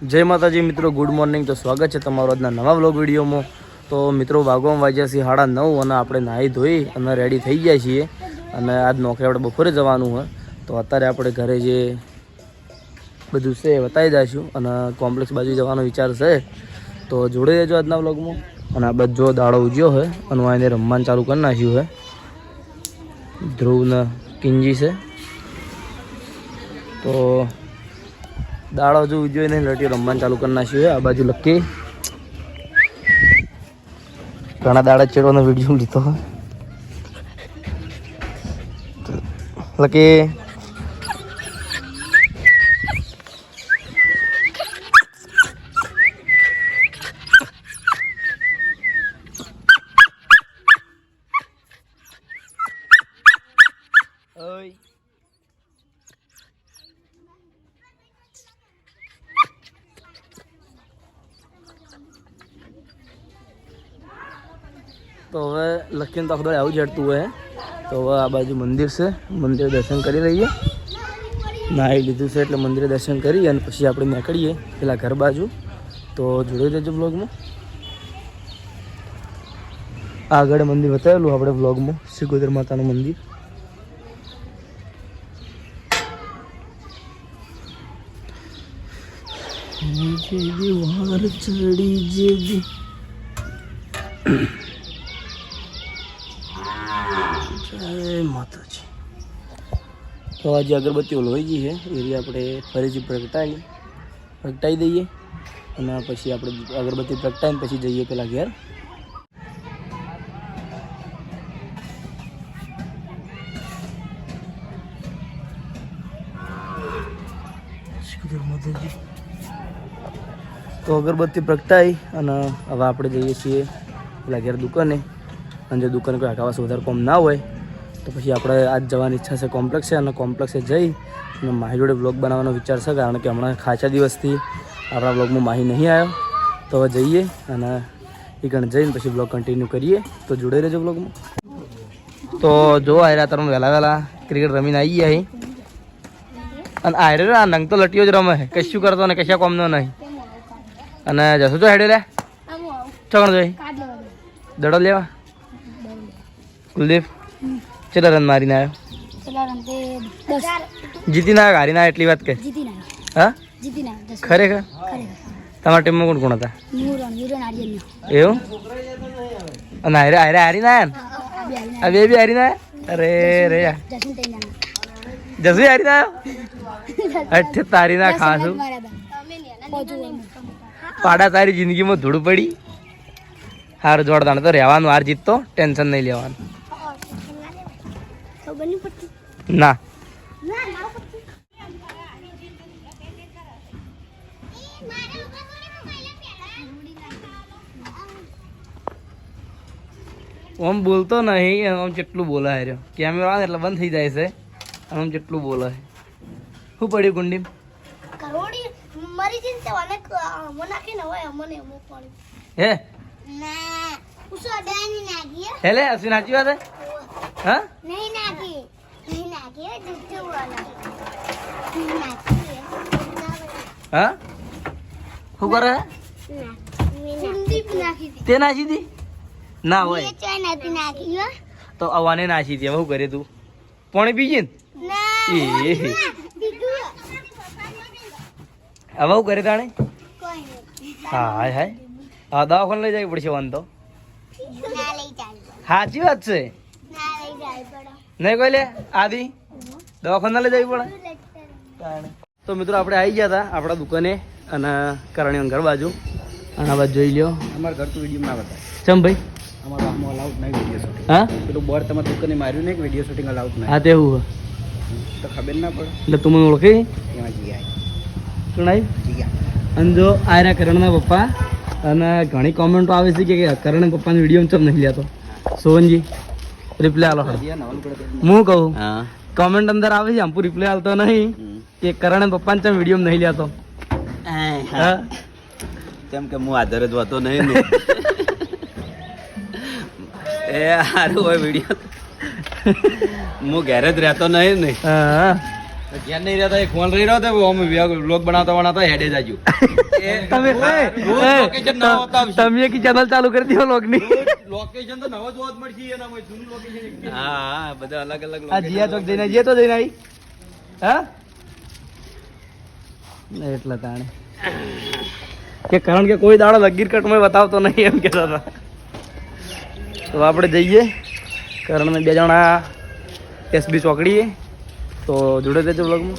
જય માતાજી મિત્રો ગુડ મોર્નિંગ તો સ્વાગત છે તમારો આજના નવા વ્લોગ વિડીયોમાં. તો મિત્રો, વાગવામાં વાગ્યા છે સાડા નવ અને આપણે નાહી ધોઈ અને રેડી થઈ ગયા છીએ. અને આજ નોકરી આપણે બપોરે જવાનું હોય. તો અત્યારે આપણે ઘરે જે બધું છે એ બતાવી દઈશું અને કોમ્પ્લેક્સ બાજુ જવાનો વિચાર છે. તો જોડે રહેજો આજના વ્લોગમાં અને આ બધો દાડો ઉજ્યો હોય અને હું એને રમવાનું ચાલુ કરી નાખ્યું હોય ધ્રુવના કિંજી છે. તો દાડો જો ઉજ્યો નહીં, લટી રમવાનું ચાલુ કરી નાખ્યું છે. આ બાજુ લકી. ઘણા દાડા ચેડવાનો વીડિયો લીધો હોય. લકી. ઓય. તો હવે લખીને તો આખું આવું જડતું હોય. તો હવે આ બાજુ મંદિર છે. મંદિર દર્શન કરી લઈએ. નાહી લીધું છે એટલે મંદિરે દર્શન કરી અને પછી આપણે નીકળીએ પેલા ઘર બાજુ. તો જોડી દેજો બ્લોગમાં. આગળ મંદિર બતાવેલું આપણે બ્લોગમાં. સિકોદર માતાનું મંદિર. ચડી જેવી. જય માતાજી. તો આજે અગરબત્તીઓ લોહી ગઈ છે. એ આપણે ફરીથી પ્રગટાવી પ્રગટાવી દઈએ. અને પછી આપણે અગરબત્તી પ્રગટાવીને પછી જઈએ પેલા ઘેર. તો અગરબત્તી પ્રગટાઈ અને હવે આપણે જઈએ છીએ પેલા ઘેર દુકાને. અને જો દુકાને કોઈ આખાવાસ વધારે કોમ ના હોય તો પછી આપણે આજ જવાની ઈચ્છા છે કોમ્પ્લેક્સે છે અને કોમ્પ્લેક્સે જઈ અને માહી જોડે બ્લોગ બનાવવાનો વિચાર છે કારણ કે હમણાં ખાસા દિવસથી આપણા બ્લોગમાં માહી નહીં આવ્યો. તો હવે જઈએ અને એ કણ જઈને પછી બ્લોગ કન્ટિન્યુ કરીએ. તો જોડે રહેજો બ્લોગમાં તો જો આયરા તમે વહેલા વહેલા ક્રિકેટ રમીને આવી ગયા અને આયરે આ નંગ તો લટીઓ જ રમે કશું કરતો ને કશા કોમનો નહીં. અને જશો તો હેડે લે. ચોકણ જોઈ. દડો લેવા. કુલદીપ. કેટલા રન મારીને આવ્યો? હારી ના જીતીને આવ્યો? હારીને આવ્યો? એટલી વાત કે? હા? જીતી ના ખરેખર? ખરેખર. તમારા ટીમમાં કોણ કોણ હતા? એવું? અને હારે હારે હારીને આવ્યા આ બે બે હારીને આવ્યા? અરે રે ના જસુ હારીને આવ્યો? અઠે તારી ના ખાસું. પાડા તારી જિંદગીમાં ધૂળ પડી? હાર જોડદાણ તો રહેવાનું હાર જીતતો ટેન્શન નહીં લેવાનું. ખબર નહીં પડતી? ના. આમ બોલતો નહીં આમ જેટલું બોલાય રહ્યો. કેમેરા આવે એટલે બંધ થઈ જાય છે. આમ જેટલું બોલાય. શું પડ્યું ગુંડી? કરોડી મરી જઈને તે અનેક અમો નાખી ને હોય અમને અમો પડી હે? ના ઉસો અડાની નાખી હેલે અશ્વિન નાચી વાત હે? હા? નહીં નાખી. નહીં નાખી જુઠ્ઠું બોલો હા શું કરે તે નાખી તે દી? ના હોય. મેં ચોય નથી નાખી હો. તો અવાને નાખી દી શું કરે તું? પાણી પીજે ને? એ હવે શું કરે તાણે? હા હાય હાય. હા દવાખાને લઈ જવી પડશે વાંધો. તો સાચી વાત છે. ના લઈ જાય પડો નહીં કોઈ લે? આદિ? દવાખાના લઈ જવી પડે? તો મિત્રો આપણે આવી ગયા હતા આપણા દુકાને અને કરણી ઘર બાજુ. અને આ બાજુ જોઈ લ્યો. અમારા ઘર તો વીડિયો ના બતાવે ચમ ભાઈ? અમારા ગામમાં અલાઉડ નહીં વીડિયો શૂટિંગ હા? પેલું બોર્ડ તમારે દુકાને માર્યું નહીં વીડિયો શૂટિંગ અલાઉડ નહીં? હા તેવું તો ખબર ના પડે. એટલે તું મને ઓળખી? એમાં જીયા. અને જો આયરા કરણના પપ્પા અને ઘણી કોમેન્ટો આવે છે કે કરણ પપ્પાનો વીડિયો ચમ નહીં લેતો સોવનજી? રિપ્લાય આલો હું. કહું? હા. કોમેન્ટ અંદર આવે છે આમ રિપ્લાય આલતો નહીં. કે કરણ પપ્પાને ચમ વીડિયો નહીં લેતો હા. કેમ કે હું આધારે જ હોતો નહીં એ સારું હોય વીડિયો હું ઘેરે જ રહેતો નહીં ને. હા નહીં રહેતા ફોન રહી રહ્યો તો અમે વ્લોગ બનાવતા બનાવતા હેડે જાજુ. તમે રોજ એ, location નવો બતાવશે. તમે એક ચેનલ ચાલુ કરી દો લોગની લોકેશન તો નવો જોવા જ મળશે એનામાં જૂનું લોકેશન હા હા બધા અલગ અલગ આ જીયા ચોક જઈને જીયા તો જઈને આવી. હા? એટલે તાણે. કે કારણ કે કોઈ દાડો લગીર કટમાં બતાવતો નહીં એમ કહેતા હતા. તો આપણે જઈએ. કારણ બે જણા એસબી ચોકડીએ. તો જોડે રહેજો બ્લોગમાં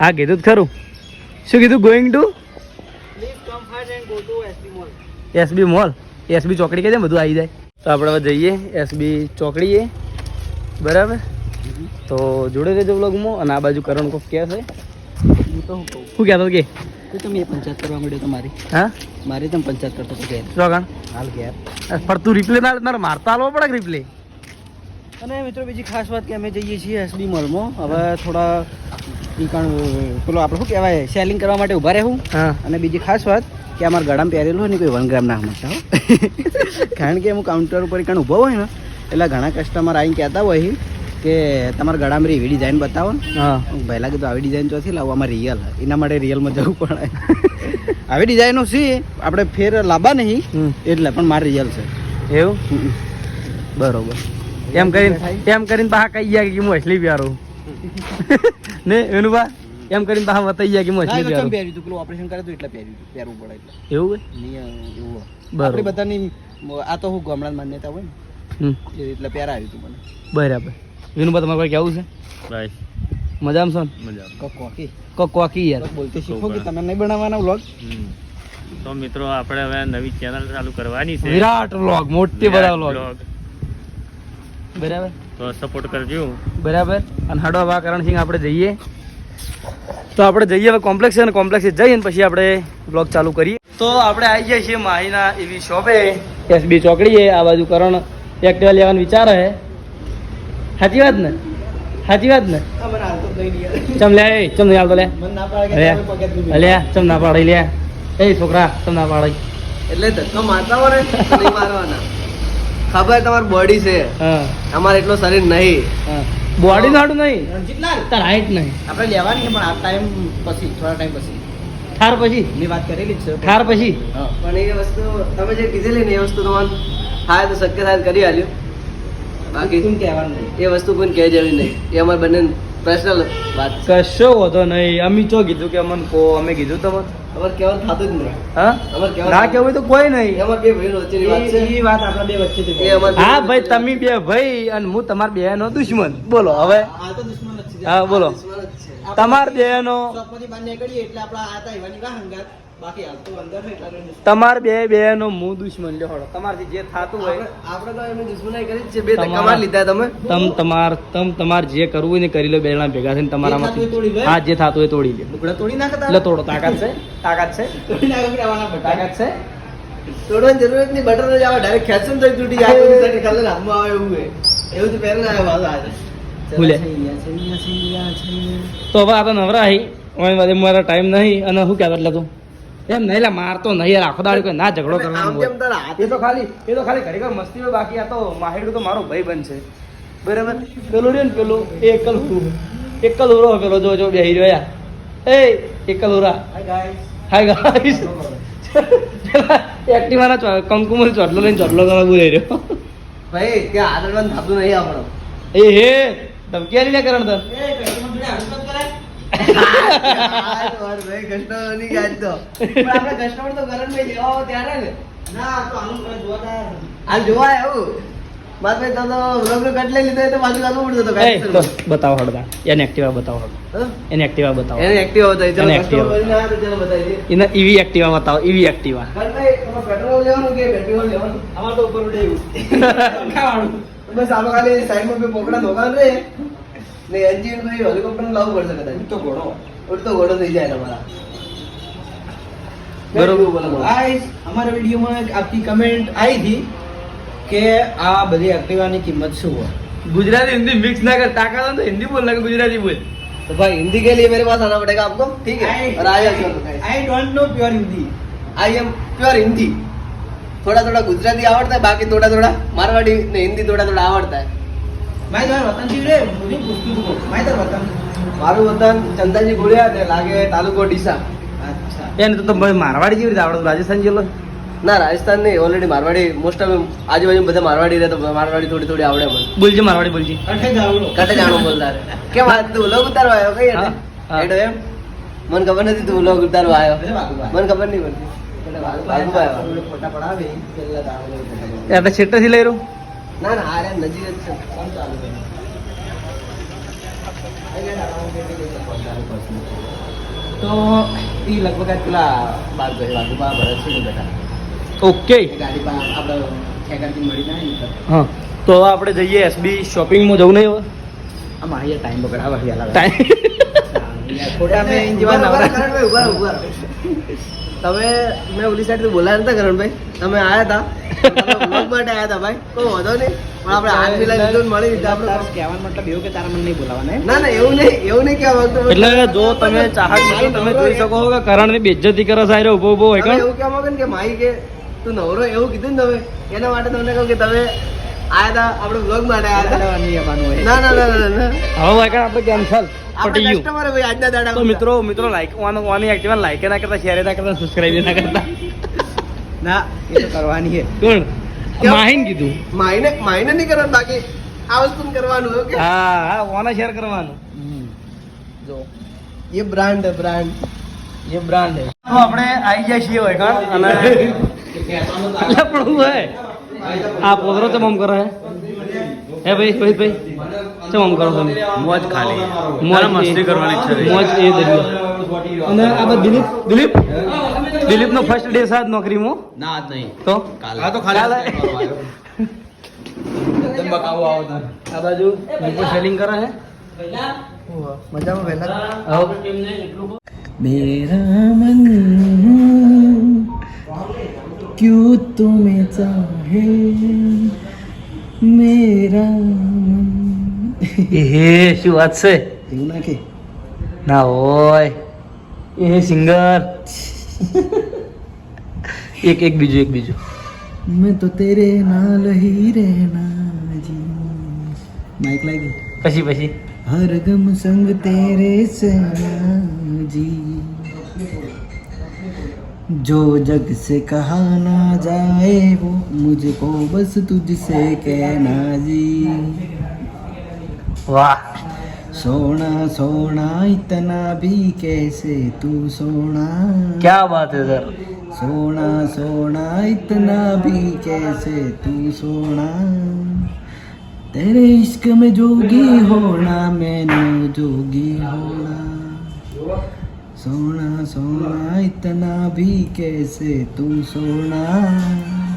હા કીધું જ ખરું. શું કીધું going to SB mall SB ચોકડી કહે બધું આવી જાય. તો આપણે હવે જઈએ એસબી ચોકડીએ. બરાબર? તો જોડે રહેજો બ્લોગમાં અને આ બાજુ કરણ કોક કહે છે. શું કહેતો કે? તમે પંચાયત કરવા માંડ્યો તમારી. હા? મારી તમે પંચાયત કરતો તો ચોકણ? હાલ ગયા પણ તું રિપ્લે ના મારતા આલવો પડે રિપ્લે અને મિત્રો બીજી ખાસ વાત કે અમે જઈએ છીએ એસડી મોલમાં હવે થોડા પેલો આપણે શું કહેવાય સેલિંગ કરવા માટે ઊભા રહેવું. હા. અને બીજી ખાસ વાત કે અમારા ગળામાં પહેરેલું હોય ને કોઈ વન ગ્રામ ના સમજતા કારણ કે હું કાઉન્ટર ઉપર કાંઈ ઊભો હોય ને એટલે ઘણા કસ્ટમર આવીને કહેતા હોય કે તમારા ગળામાં એવી ડિઝાઇન બતાવો ને. પહેલાં કીધું આવી ડિઝાઇન ચોથી લાવો આમાં રિયલ એના માટે રિયલમાં જવું પડે. આવી ડિઝાઇનો છે આપણે ફેર લાંબા નહીં એટલે પણ મારે રિયલ છે. એવું. બરોબર. એમ કરીને એમ કરીને પાછા કહી ગયા કે મોસલી અસલી પ્યારો ને એનું બા એમ કરીને પાછા બતાવી ગયા કે મોસલી તો પ્યારો પહેર્યું હતું પેલું ઓપરેશન કરે તો એટલે પહેર્યું હતું પહેરવું પડે એટલે. એવું હોય નહીં, એવું. બરોબર. બધાની આ તો હું ગામડા માન્યતા હોય ને. એટલે પહેરાવ્યું હતું મને. બરાબર. એનું બા તમારે કોઈ કેવું છે? બસ મજામાં છો ને? મજા કોક કોકી કોકી યાર. બોલતે શીખો કે તમે નહીં બનાવવાના વ્લોગ તો મિત્રો આપણે હવે નવી ચેનલ ચાલુ કરવાની છે. વિરાટ વ્લોગ મોટી બધા વ્લોગ. બરાબર? તો સપોર્ટ કરજો. બરાબર? અને હડો વા કરણસિંહ આપણે જઈએ. તો આપણે જઈએ હવે કોમ્પ્લેક્સ અને ને કોમ્પ્લેક્સ જઈએ ને પછી આપણે બ્લોગ ચાલુ કરીએ. તો આપણે આવી જઈએ છીએ માહીના એવી શોપે. એસબી ચોકડીએ આ બાજુ કરણ એક્ટિવા લેવાનો વિચાર હે સાચી વાત ને? સાચી વાત ને? ચમ લે એ, ચમ નહીં આવતો લે. અલે ચમ ના પાડી લે. એ છોકરા ચમ ના પાડી. એટલે ધક્કો મારતા હોય મારવાના. ખબર તમારી બોડી છે? અમારે એટલો શરીર નહીં. બોડી નાડું નહીં? રણજીતલાલ તાર હાઈટ નહીં. આપણે લેવાની છે પણ આ ટાઈમ પછી થોડા ટાઈમ પછી. ઠાર પછી? મેં વાત કરેલી જ છે. ઠાર પછી? પણ એ વસ્તુ તમે જે કીધેલી ને એ વસ્તુ તમારે થાય તો શક્ય થાય કરી આલ્યું. બાકી શું કહેવાનું નહીં? એ વસ્તુ કોઈ કહે જેવી નહીં. એ અમારે બંને પર્સનલ વાત કશો વધો નહીં. અમે જો કીધું કે અમને કો અમે કીધું તમને. અમારે કહેવાનું થતું જ નહીં. હા? અમારે કહેવાનું ના કેવું તો કોઈ નહીં. એમાં બે ભાઈઓ વચ્ચેની વાત છે. એ વાત આપણા બે વચ્ચે અમારે હા ભાઈ તમે બે ભાઈ અને હું તમારા બે નો દુશ્મન. બોલો હવે. આ તો દુશ્મન જ છે. હા બોલો. તમારા જ તમાર બે નો ચોકમાંથી બહાર નીકળીએ એટલે આપણા આ હતા એવાની વાહ આપણે. તમાર બે બે નો હું દુશ્મન લ્યો હળો. તમારથી જે થાતું હોય આપણે આપણે તો એમની દુશ્મનાઈ કરી છે બે ધક્કા લીધા તમે. તમ તમાર તમ તમાર જે કરવું ને કરી લો બે જણા ભેગા થઈને તમારામાંથી. હા જે થાતું હોય તોડી લે. લુગડા તોડી નાખતા? તોડો. તાકાત છે? તાકાત છે? તોડી નાખો. તાકાત છે? તોડવાની જરૂર જ નહીં બટર જ આવે ડાયરેક્ટ ખેંચો ને તો તૂટી જાય. કોઈ સાથે ખાલી હાથમાં આવે એવું એવું તો પહેલા આવે વાંધો આજે. તો હવે આ તો નવરા હી. મારા ટાઈમ નહીં. અને શું કહેવાય એટલે તું? એમ નહીં લા મારતો નહીં યાર આખો દાડી કોઈ ના ઝઘડો કરવાનો આમ કેમ તારા એ તો ખાલી એ તો ખાલી ઘડી મસ્તી હોય બાકી આ તો માહિર તો મારો ભાઈ બનશે બરાબર? પેલું રે ને પેલું એકલ હું. એકલ ઉરો પેલો જો જો બેહી રહ્યો યાર એ એકલ ઉરા. હાય ગાઈસ એક્ટિવાના ચો- કંકુમલ ચોટલો લઈને ચોટલો કરવા બોલાઈ રહ્યો. ભાઈ ત્યાં આદરવાન થતું નહીં આપણો. એ હે ધમકી આલી ના કરણ તર એ, customer જોડે આડું મત કરાય. આ તો મારો ભાઈ ની ગાજ તો. પણ આપણે customer તો ગરમમાં લેવા આવો ત્યારે ને ના, તો આનું કરે જોવા તાર. જોવા એવું? માર ભાઈ તો તો નો cut લઈ લીધો તો પાછું ચાલવું પડતું હતું એ cancel. તો બતાવો હળદા. એને એક્ટિવા બતાવો એને એક્ટિવા બતાવો. એને બતાવી. ચલો બતાવી ઈવી એક્ટિવા બતાવો ઈવી એક્ટિવા ભાઈ, તમારે petrol લેવાનું કે petrol લેવાનું? અમારે તો ઉપર ઉડે એવું. ખાવાનું. બસ આમાં ખાલી સાઈડમાં બે પોકડા ને એન્જિન ભાઈ હેલિકોપ્ટર લાવવું પડશે કદાચ તો ઘોડો. ઉડતો ઘોડો થઈ જાય તમારા બરોબર. બોલો, બોલો. Guys, અમારા વિડીયોમાં એક આપકી કમેન્ટ આવી હતી કે આ બધી એક્ટિવાની કિંમત શું હોય गुजराती हिंदी मिक्स ना कर ताकत हो तो हिंदी बोलना कि गुजराती बोल तो भाई हिंदी के लिए मेरे पास आना पड़ेगा आपको ठीक है और आ जाओ I don't know pure Hindi I am pure Hindi थोड़ा थोड़ा गुजराती आवड़ता है बाकी थोड़ा थोड़ा मारवाड़ी ने हिंदी थोड़ा थोड़ा आवड़ता है માય તાર વતન જીવ રે હું પૂછતું તું માય તાર વતન. મારું વતન ચંદાજી ગોળિયા ને લાગે તાલુકો ડીસા. અચ્છા. એને તો તમે મારવાડી જેવી રીતે આવડતું રાજસ્થાન જેલો? ના રાજસ્થાન નહીં ઓલરેડી મારવાડી મોસ્ટ ઓફ આજુબાજુ બધા મારવાડી રહે તો મારવાડી થોડી થોડી આવડે મને. બોલજે મારવાડી બોલજે. અઠે કટે જાણું બોલતા કે કેમ આ તું લોક ઉતારવા આવ્યો કઈ હા, હા. એમ. મને ખબર નથી તું લોક ઉતારવા આવ્યો. એટલે મને ખબર નહીં પડતી. એટલે. એટલે છેટેથી લઈ રહ્યું? ના ના આરે નજીક જ છે. કોણ ચાલુ કરે? તો એ લગભગ આજ પેલા બાર બાજુ વાગુબા ભરત છે ને બેટા. ઓકે. ગાડી પા આપણે ખેગાથી મળી જાય ને તો. હા. તો આપણે જઈએ એસબી શોપિંગમાં જવું નહીં હવે? આમાં અહીંયા ટાઈમ બગડાવે ટાઈમ. ખોટા મેં જેવા નવરા ઊભા ઊભા. તમે મેં ઓલી સાઈડથી બોલાયા નતા કરણભાઈ. તમે આયા હતા માટે આયા હતા ભાઈ. કોઈ વાંધો નહીં. પણ આપણે હાથ મિલાવી લીધું મળી લીધું આપણે તારો કહેવાનો મતલબ એવું કે તારા મને નહીં બોલાવાના ના ના એવું નહીં એવું નહીં કહેવા માંગતો એટલે જો તમે ચાહક છો તમે જોઈ શકો કે કરણની બેઇજ્જતી કરો સાહેબ ઊભો ઊભો હોય એવું કહેવા માંગે કે માઈ કે તું નવરો એવું કીધું ને તમે? એના માટે તમને કહું કે તમે આયા તા આજના દાડા તો મિત્રો મિત્રો like on on active like કરવાનું હા હા ઓના શેર કરવાનું. જો એ બ્રાન્ડ હે બ્રાન્ડ એ બ્રાન્ડ હે આપણે આવી જાય છીએ પણ હું હોય. આ પોદરો ચમ આમ કરે હે હે ભાઈ ભાઈ ભાઈ ચમ આમ કરો તમે મોજ ખાલી મોજ તારે મસ્તી કરવાની ઈચ્છા રહી. મોજ એ દરિયો અને આ બા દિલીપ દિલીપ દિલીપ નો ફર્સ્ટ ડે સાથ નોકરીમાં ના આજ નહીં તો આ તો ખાલી આ બાજુ દીપો સેલિંગ કરે હે મજામાં વહેલા હવે मेरा मन क्यों तुम्हें चाहे मेरा मन એ હે શું વાત છે એવું ના કે ના હોય એ હે સિંગર એક એક બીજું એક બીજું मैं तो तेरे नाल ही रहना जी माइक लागी પછી પછી हर गम संग तेरे सना जी जो जग से कहा ना जाए वो मुझको बस तुझसे कहना जी। वाह। सोना सोना इतना भी कैसे तू सोना? क्या बात है सर। सोना सोना इतना भी कैसे तू सोना? तेरे इश्क में जोगी होना मैंने जोगी होना। सोना सोना इतना भी कैसे तू सोना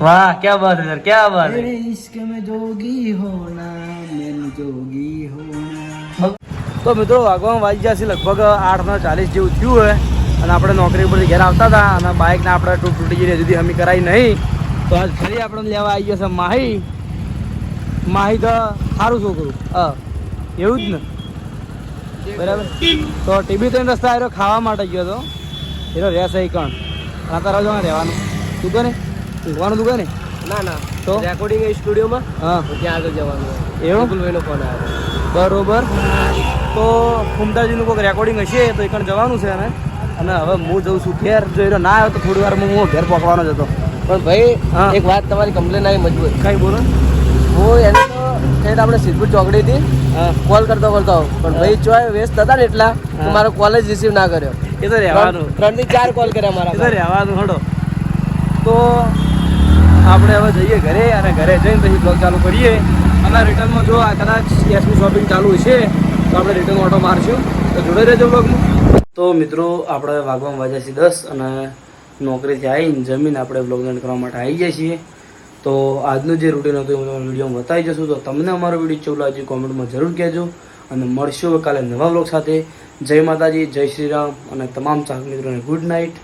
वाह क्या बात है सर क्या बात तेरे है इश्क में जोगी होना मैंने जोगी होना તો મિત્રો વાગવામાં વાગી ગયા છે લગભગ આઠ ને ચાલીસ જેવું થયું હોય અને આપણે નોકરી ઉપરથી ઘેર આવતા હતા અને બાઇકને આપણે તૂટ તૂટી ગઈ હજી હમી કરાવી નહીં તો આજ ફરી આપણે લેવા આવી ગયા છે માહી માહી તો સારું છોકરું હા એવું જ ને બરાબર? તો ટીબી ત્રણ રસ્તા આવ્યો ખાવા માટે ગયો હતો એનો રહેશે એ કણ. તારા જો રહેવાનું. દુકાને ઊંઘવાનું ને? ના? ના તો? રેકોર્ડિંગ સ્ટુડિયોમાં. હા. ત્યાં આગળ જવાનું. એવું? ગુગલભાઈનો ફોન આવ્યો. બરોબર. તો ફુમતાજીનું કોઈક રેકોર્ડિંગ હશે તો એકણ જવાનું છે અને અને હવે હું જઉં છું ઘેર. જો એનો ના આવ્યો તો થોડી વાર હું ઘેર પહોંચવાનો જ હતો. પણ ભાઈ હા. એક વાત તમારી કમ્પ્લેન આવી મજબૂત. કઈ બોલો? હું એને તો આપણે સિદ્ધપુર ચોકડીથી કોલ કરતો કરતો. પણ ભાઈ ચોય વેસ્ટ હતા ને એટલા કે મારો કોલ જ રિસીવ ના કર્યો. એ તો રહેવાનું. ત્રણથી ચાર કોલ કર્યા એ તો મારા રહેવાનું હડો તો આપણે હવે જઈએ ઘરે અને ઘરે જઈને પછી બ્લોગ ચાલુ કરીએ. અને રિટર્નમાં જો આ કદાચ એસની શોપિંગ ચાલુ છે તો આપણે રિટર્ન ઓટો મારશું. તો જોડે રહેજો બ્લોગમાં તો મિત્રો આપણે વાગવામાં વાગ્યા છીએ દસ અને નોકરીથી આવીને જમીન આપણે બ્લોગ કરવા માટે આવી જઈએ છીએ. તો આજનું જે રૂટીન હતું એ વિડીયોમાં બતાવી જશું. તો તમને અમારો વીડિયો કેવું લાગ્યું કોમેન્ટમાં જરૂર કહેજો અને મળશું કાલે નવા બ્લોગ સાથે. જય માતાજી, જય શ્રી રામ અને તમામ ચાહક મિત્રોને ગુડ નાઇટ